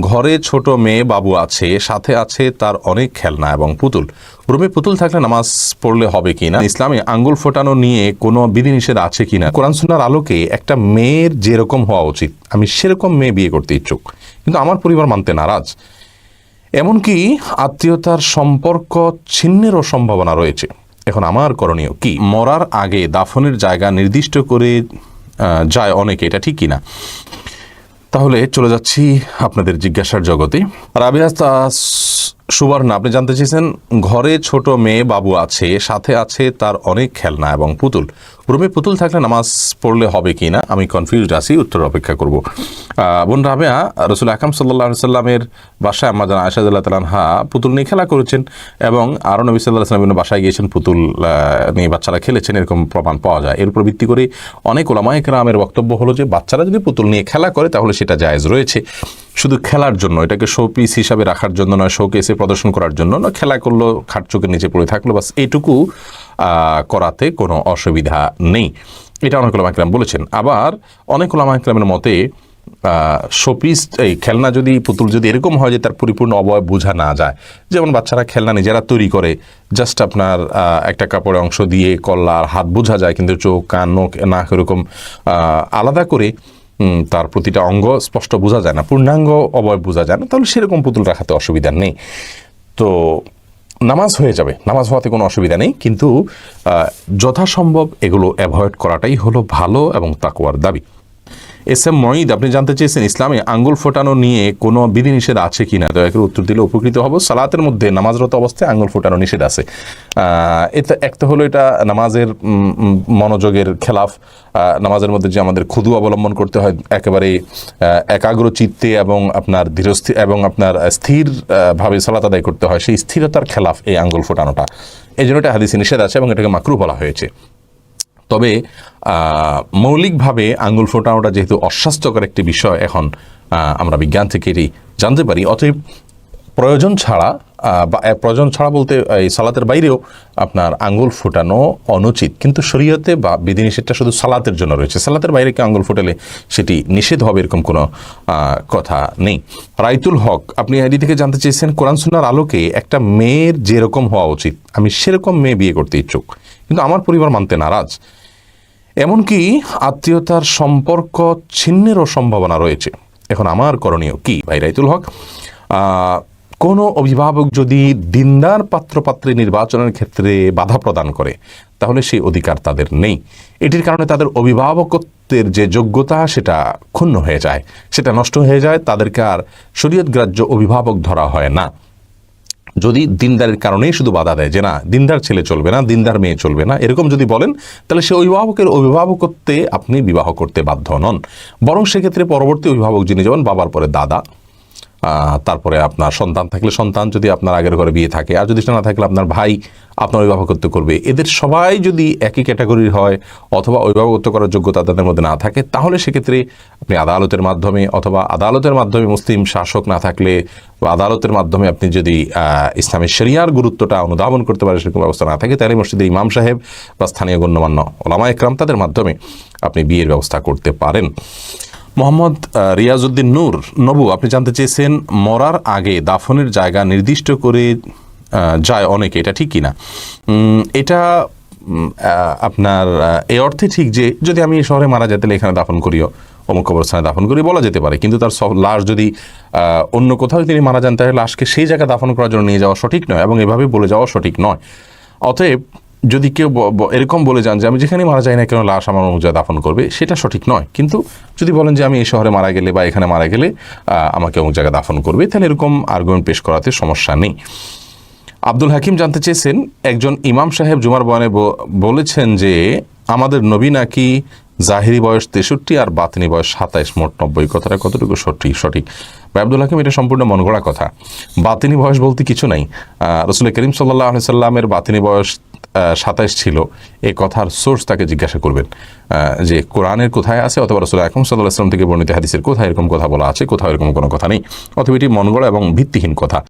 ঘরে ছোট মেয়ে বাবু আছে, সাথে আছে তার অনেক খেলনা এবং পুতুল। রুমে পুতুল থাকলে নামাজ পড়লে হবে কিনা ইসলামে আঙ্গুল ফোটানো নিয়ে কোনো বিধিনিষেধ আছে কিনা কোরআন সুন্নার আলোকে একটা মেয়ের যেরকম হওয়া উচিত, আমি সেরকম মেয়ে বিয়ে করতে ইচ্ছুক। কিন্তু আমার পরিবার মানতে নারাজ। এমনকি আত্মীয়তার সম্পর্ক ছিন্নেরও সম্ভাবনা রয়েছে। এখন আমার করণীয় কি? মরার আগে দাফনের জায়গা নির্দিষ্ট করে যায় অনেকে, এটা ঠিক কিনা তাহলে চলে যাচ্ছি আপনাদের জিজ্ঞাসার জগতে। রাবিয়া সুবর্ণা, আপনি জানতে চেয়েছেন, ঘরে ছোট মেয়ে বাবু আছে, সাথে আছে তার অনেক খেলনা এবং পুতুল। রুমে পুতুল থাকলে নামাজ পড়লে হবে কি না? আমি কনফিউজড আছি, উত্তর অপেক্ষা করব। বোন রাবেয়া, রসুল আকাম সাল্লাহ সাল্লামের বাসায় আমাদের আয়সাদুল্লাহ তালানহা পুতুল নিয়ে খেলা করেছেন এবং আরও নবী সাল্লাহ সাল্লামের বাসায় গিয়েছেন, পুতুল নিয়ে বাচ্চারা খেলেছেন, এরকম প্রমাণ পাওয়া যায়। এর উপর ভিত্তি করে অনেক ওলামায়ক রামের বক্তব্য হলো যে, বাচ্চারা যদি পুতুল নিয়ে খেলা করে তাহলে সেটা জায়েজ রয়েছে। শুধু খেলার জন্য, এটাকে শো পিস হিসাবে রাখার জন্য নয়, শোকেসে প্রদর্শন করার জন্য না, খেলা করল, খাট চোখের নিচে পড়ে থাকল, বাস এইটুকু করাতে কোনো অসুবিধা নেই। এটা অনেক ওলামা ইকরাম বলেছেন। আবার অনেক ওলামা ইকরামের মতে শোপিস, এই খেলনা যদি, পুতুল যদি এরকম হয় যে তার পরিপূর্ণ অবয়ব বোঝা না যায়, যেমন বাচ্চারা খেলনা নিজেরা তৈরি করে জাস্ট আপনার একটা কাপড়ের অংশ দিয়ে কল্লা আর হাত বোঝা যায়, কিন্তু চোখ, কান, নখ, নাক এরকম আলাদা করে তার প্রতিটা অঙ্গ স্পষ্ট বোঝা যায় না, পূর্ণাঙ্গ অবয় বোঝা যায় না, তাহলে সেরকম পুতুল রাখাতে অসুবিধা নেই। তো নামাজ হয়ে যাবে, নামাজ হওয়াতে কোনো অসুবিধা নেই, কিন্তু যথাসম্ভব এগুলো অ্যাভয়েড করাটাই হলো ভালো এবং তাকুয়ার দাবি। এস এম মঈদ আপনি জানতে চেয়েছেন ইসলামে আঙ্গুল ফোটানো নিয়ে কোনো বিধিনিষেধ আছে কিনা? দয়া করে উত্তর দিলে উপকৃত হব। সালাতের মধ্যে নামাজরত অবস্থায় আঙ্গুল ফোটানো নিষেধ আছে। এটা একটা হলো এটা নামাজের মনোযোগের খেলাফ। নামাজের মধ্যে যে আমাদের ক্ষুদু অবলম্বন করতে হয় একেবারে একাগ্র চিত্তে এবং আপনার ধীরস্থির এবং আপনার স্থির আহ, ভাবে সালাত আদায় করতে হয়। সেই স্থিরতার খেলাফ এই আঙ্গুল ফোটানোটা। এই জন্য এটা হাদিসে নিষেধ আছে এবং এটাকে মাকরু বলা হয়েছে। তবে মৌলিকভাবে আঙুল ফোটানোটা যেহেতু অস্বাস্থ্যকর একটি বিষয়, এখন আমরা বিজ্ঞান থেকে এটি জানতে পারি। অতএব, প্রয়োজন ছাড়া বা প্রয়োজন ছাড়া বলতে, এই সালাতের বাইরেও আপনার আঙ্গুল ফোটানো অনুচিত। কিন্তু শরীয়তে বা বিধিনিষেধটা শুধু সালাতের জন্য রয়েছে। সালাতের বাইরে কেউ আঙ্গুল ফোটালে সেটি নিষেধ হবে এরকম কোনো কথা নেই। রাইতুল হক, আপনি আইডি থেকে জানতে চেয়েছেন, কোরআন সুনার আলোকে একটা মেয়ের যেরকম হওয়া উচিত। আমি সেরকম মেয়ে বিয়ে করতে ইচ্ছুক। কিন্তু আমার পরিবার মানতে নারাজ। এমনকি আত্মীয়তার সম্পর্ক ছিন্নেরও সম্ভাবনা রয়েছে। এখন আমার করণীয় কি, ভাই রাইতুল হক? কোনো অভিভাবক যদি দিনদার পাত্রপাত্রী নির্বাচনের ক্ষেত্রে বাধা প্রদান করে, তাহলে সেই অধিকার তাদের নেই। এটির কারণে তাদের অভিভাবকত্বের যে যোগ্যতা, সেটা ক্ষুণ্ণ হয়ে যায়। সেটা নষ্ট হয়ে যায়, তাদেরকে আর শরীয়ত গ্রাহ্য অভিভাবক ধরা হয় না। যদি দিনদারের কারণেই শুধু বাধা দেয় যে না, দিনদার ছেলে চলবে না, দিনদার মেয়ে চলবে না, এরকম যদি বলেন, তাহলে সে অভিভাবকের অভিভাবকত্বে আপনি বিবাহ করতে বাধ্য নন। বরং সেক্ষেত্রে পরবর্তী অভিভাবক যিনি যেমন বাবার পরে দাদা। তারপরে আপনার সন্তান থাকলে সন্তান, যদি আপনার আগের ঘরে বিয়ে থাকে। আর যদি সেটা না থাকলে আপনার ভাই আপনার অভিভাবকত্ব করবে। এদের সবাই যদি একই ক্যাটাগরির হয় অথবা অভিভাবকত্ব করার যোগ্যতা তাদের মধ্যে না থাকে, তাহলে সেক্ষেত্রে আপনি আদালতের মাধ্যমে অথবা আদালতের মাধ্যমে মুসলিম শাসক না থাকলে বা আদালতের মাধ্যমে আপনি যদি ইসলামের শরিয়ার গুরুত্বটা অনুধাবন করতে পারেন, সেরকম ব্যবস্থা না থাকে, তাহলে মসজিদের ইমাম সাহেব বা স্থানীয় গণ্যমান্য ওলামা একরাম তাদের মাধ্যমে আপনি বিয়ের ব্যবস্থা করতে পারেন। মোহাম্মদ রিয়াজউদ্দিন নূর, নবু, আপনি জানতে চেয়েছেন, মরার আগে দাফনের জায়গা নির্দিষ্ট করে যায় অনেকে, এটা ঠিক কিনা? এটা আপনার এ অর্থে ঠিক যে, যদি আমি শহরে মারা যেতে এখানে দাফন করিও, অমুক কবরস্থানে দাফন করি বলা যেতে পারে। কিন্তু তার লাশ যদি অন্য কোথাও তিনি মারা যান, তাহলে লাশকে সেই জায়গায় দাফন করার জন্য নিয়ে যাওয়া সঠিক নয়, এবং এভাবে বলে যাওয়া সঠিক নয়। অতএব যদি কেউ ব- ব- এরকম বলে যান যে, আমি যেখানে মারা যাই না কেন লাশ আমার অনুযায়ী দাফন করবে? সেটা সঠিক নয়। কিন্তু যদি বলেন যে, আমি এই শহরে মারা গেলে বা এখানে মারা গেলে আমাকে অমুক জায়গায় দাফন করবে? তাহলে এরকম আর্গুমেন্ট পেশ করাতে সমস্যা নেই। আব্দুল হাকিম জানতে চেয়েছেন, একজন ইমাম সাহেব জুমার বয়ানে ব- বলেছেন যে, আমাদের নবী নাকি জাহিরি বয়স তেষট্টি আর বাতিনি বয়স সাতাইশ, মোট নব্বই। কথাটা কতটুকু সঠিক সঠিক? ভাই আব্দুল হাকিম, এটা সম্পূর্ণ মন গড়া কথা। বাতিনি বয়স বলতে কিছু নাই। রসুল করিম সাল্লাহ সাল্লামের বাতিনি বয়স সাতাইশ ছিল এই কথার সোর্স তাকে জিজ্ঞাসা করবেন যে কোরআনের কোথায় আছে অথবা রসুল আকম সাল্লাহ আসলাম থেকে বর্ণিত হাদিসের কোথায় এরকম কথা বলা আছে, কোথাও এরকম কোনো কথা নেই, অথবা এটি মন গড়া এবং ভিত্তিহীন কথা।